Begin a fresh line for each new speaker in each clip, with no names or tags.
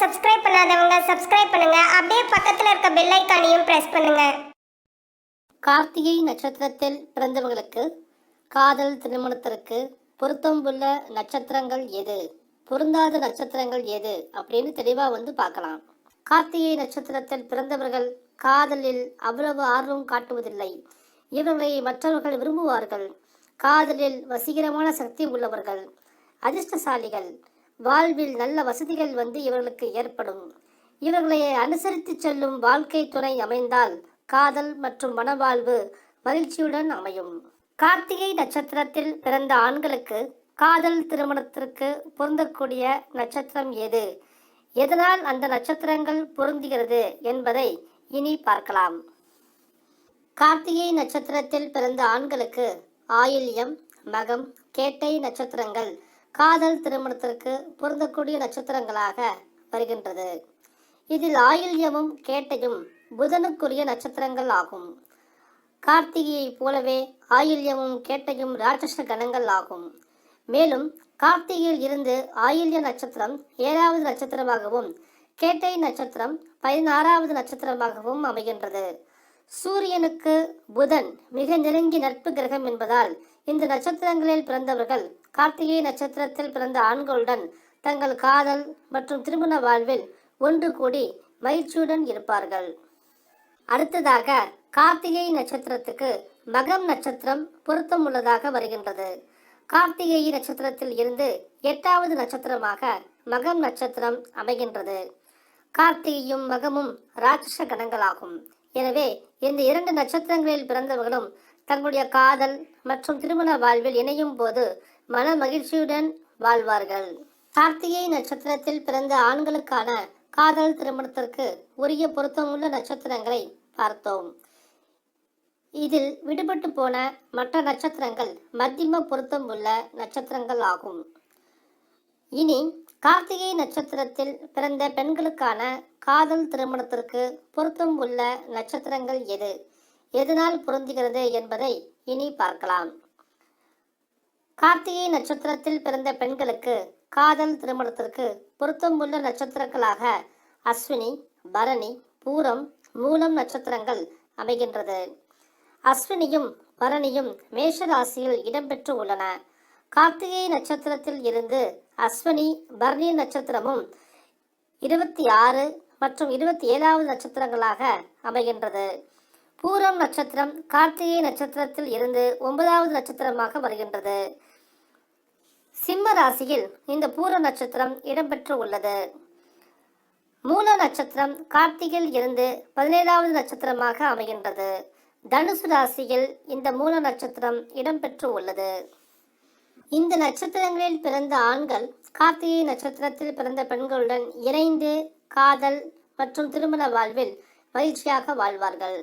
Subscribe பண்ணாதவங்க subscribe பண்ணுங்க. அப்படியே பக்கத்துல இருக்க பெல் ஐக்கானையும் பிரஸ் பண்ணுங்க.
கார்த்திகை நட்சத்திரத்தில் பிறந்தவர்களுக்கு காதல் திருமணத்திற்கு பொருத்தம் உள்ள நட்சத்திரங்கள் எது? பொருந்தாத நட்சத்திரங்கள் எது? அப்படின்னு தெளிவாக வந்து பார்க்கலாம். கார்த்திகை நட்சத்திரத்தில் பிறந்தவர்கள் காதலில் அவ்வளவு ஆர்வம் காட்டுவதில்லை. இவர்களை மற்றவர்கள் விரும்புவார்கள். காதலில் வசீகரமான சக்தி உள்ளவர்கள் அதிர்ஷ்டசாலிகள் வாழ்வில் நல்ல வசதிகள் வந்து இவர்களுக்கு ஏற்படும். இவர்களை அனுசரித்து செல்லும் வாழ்க்கை துணை அமைந்தால் காதல் மற்றும் மனவாழ்வு மகிழ்ச்சியுடன் அமையும். கார்த்திகை நட்சத்திரத்தில் பிறந்த ஆண்களுக்கு காதல் திருமணத்திற்கு பொருந்தக்கூடிய நட்சத்திரம் எது? எதனால் அந்த நட்சத்திரங்கள் பொருந்துகிறது என்பதை இனி பார்க்கலாம். கார்த்திகை நட்சத்திரத்தில் பிறந்த ஆண்களுக்கு ஆயில்யம் மகம் கேட்டை நட்சத்திரங்கள் காதல் திருமணத்திற்கு பொருந்தக்கூடிய நட்சத்திரங்களாக வருகின்றது. இதில் ஆயில்யமும் கேட்டையும் புதனுக்குரிய நட்சத்திரங்கள் ஆகும். கார்த்திகையைப் போலவே ஆயில்யமும் கேட்டையும் ராட்சச கணங்கள் ஆகும். மேலும் கார்த்திகையில் இருந்து ஆயில்ய நட்சத்திரம் ஏழாவது நட்சத்திரமாகவும் கேட்டை நட்சத்திரம் பதினாறாவது நட்சத்திரமாகவும் அமைகின்றது. சூரியனுக்கு புதன் மிக நெருங்கி நட்பு கிரகம் என்பதால் இந்த நட்சத்திரங்களில் பிறந்தவர்கள் கார்த்திகை நட்சத்திரத்தில் பிறந்த ஆண்களுடன் தங்கள் காதல் மற்றும் திருமண வாழ்வில் ஒன்று கூடி மகிழ்ச்சியுடன் இருப்பார்கள். அடுத்ததாக கார்த்திகை நட்சத்திரத்துக்கு மகம் நட்சத்திரம் பொருத்தம் உள்ளதாக வருகின்றது. கார்த்திகை நட்சத்திரத்தில் இருந்து எட்டாவது நட்சத்திரமாக மகம் நட்சத்திரம் அமைகின்றது. கார்த்திகையும் மகமும் ராட்சச கணங்களாகும். எனவே இந்த இரண்டு நட்சத்திரங்களில் பிறந்தவர்களும் தங்களுடைய காதல் மற்றும் திருமண வாழ்வில் இணையும் போது மன மகிழ்ச்சியுடன் வாழ்வார்கள். கார்த்திகை நட்சத்திரத்தில் பிறந்த ஆண்களுக்கான காதல் திருமணத்திற்கு உரிய பொருத்தமுள்ள நட்சத்திரங்களை பார்த்தோம். இதில் விடுபட்டு போன மற்ற நட்சத்திரங்கள் மத்தியம பொருத்தம் உள்ள நட்சத்திரங்கள் ஆகும். இனி கார்த்திகை நட்சத்திரத்தில் பிறந்த பெண்களுக்கான காதல் திருமணத்திற்கு பொருத்தம் உள்ள நட்சத்திரங்கள் எது? எதனால் பொருந்துகிறது என்பதை இனி பார்க்கலாம். கார்த்திகை நட்சத்திரத்தில் பிறந்த பெண்களுக்கு காதல் திருமணத்திற்கு பொருத்தம் உள்ள நட்சத்திரங்களாக அஸ்வினி பரணி பூரம் மூலம் நட்சத்திரங்கள் அமைகின்றது. அஸ்வினியும் பரணியும் மேஷ ராசியில் இடம்பெற்று உள்ளன. கார்த்திகை நட்சத்திரத்தில் இருந்து அஸ்வினி பர்ணி நட்சத்திரமும் இருபத்தி ஆறு மற்றும் இருபத்தி ஏழாவது நட்சத்திரங்களாக அமைகின்றது. பூரம் நட்சத்திரம் கார்த்திகை நட்சத்திரத்தில் இருந்து ஒன்பதாவது நட்சத்திரமாக வருகின்றது. சிம்ம ராசியில் இந்த பூர நட்சத்திரம் இடம்பெற்று உள்ளது. மூல நட்சத்திரம் கார்த்திகையில் இருந்து பதினேழாவது நட்சத்திரமாக அமைகின்றது. தனுசு ராசியில் இந்த மூல நட்சத்திரம் இடம்பெற்று உள்ளது. இந்த நட்சத்திரங்களில் பிறந்த ஆண்கள் கார்த்திகை நட்சத்திரத்தில் பிறந்த பெண்களுடன் இணைந்து காதல் மற்றும் திருமண வாழ்வில் மகிழ்ச்சியாக வாழ்வார்கள்.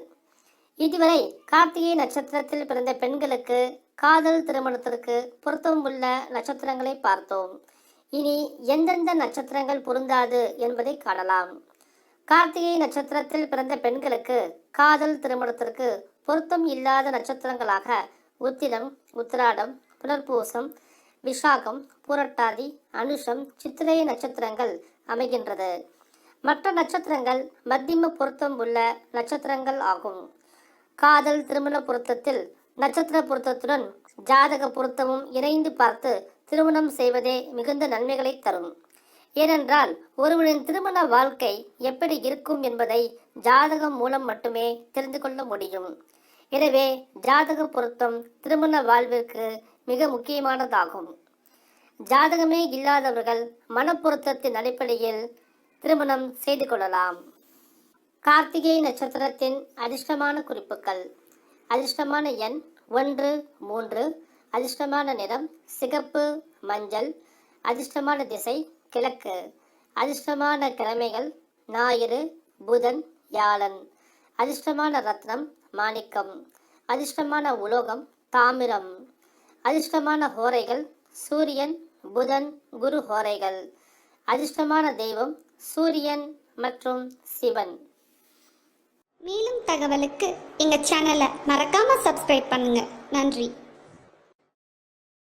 இதுவரை கார்த்திகை நட்சத்திரத்தில் பிறந்த பெண்களுக்கு காதல் திருமணத்திற்கு பொருத்தம் உள்ள நட்சத்திரங்களை பார்த்தோம். இனி எந்தெந்த நட்சத்திரங்கள் பொருந்தாது என்பதை காணலாம். கார்த்திகை நட்சத்திரத்தில் பிறந்த பெண்களுக்கு காதல் திருமணத்திற்கு பொருத்தம் இல்லாத நட்சத்திரங்களாக உத்திரம் உத்திராடம் புனர்பூசம் விஷாகம் புரட்டாதி அனுஷம் சித்திரை நட்சத்திரங்கள் அமைகின்றது. மற்ற நட்சத்திரங்கள் மத்தியம பொருத்தம் உள்ள நட்சத்திரங்கள் ஆகும். காதல் திருமண பொருத்தத்தில் நட்சத்திர பொருத்தத்துடன் ஜாதக பொருத்தமும் இணைந்து பார்த்து திருமணம் செய்வதே மிகுந்த நன்மைகளை தரும். ஏனென்றால் ஒருவரின் திருமண வாழ்க்கை எப்படி இருக்கும் என்பதை ஜாதகம் மூலம் மட்டுமே தெரிந்து கொள்ள முடியும். எனவே ஜாதக பொருத்தம் திருமண வாழ்விற்கு மிக முக்கியமானதாகும். ஜாதகமே இல்லாதவர்கள் மனப்பொருத்தத்தின் அடிப்படையில் திருமணம் செய்து கொள்ளலாம். கார்த்திகை நட்சத்திரத்தின் அதிர்ஷ்டமான குறிப்புகள். அதிர்ஷ்டமான எண் ஒன்று மூன்று. அதிர்ஷ்டமான நிறம் சிகப்பு மஞ்சள். அதிர்ஷ்டமான திசை கிழக்கு. அதிர்ஷ்டமான கிழமைகள் ஞாயிறு புதன் வியாழன். அதிர்ஷ்டமான ரத்னம் மாணிக்கம். அதிர்ஷ்டமான உலோகம் தாமிரம். அதிர்ஷ்டமான ஹோரைகள் சூரியன் புதன் குரு ஹோரைகள். அதிர்ஷ்டமான தெய்வம் சூரியன் மற்றும் சிவன்.
மேலும் தகவலுக்கு எங்க சேனலை மறக்காம சப்ஸ்கிரைப் பண்ணுங்க. நன்றி.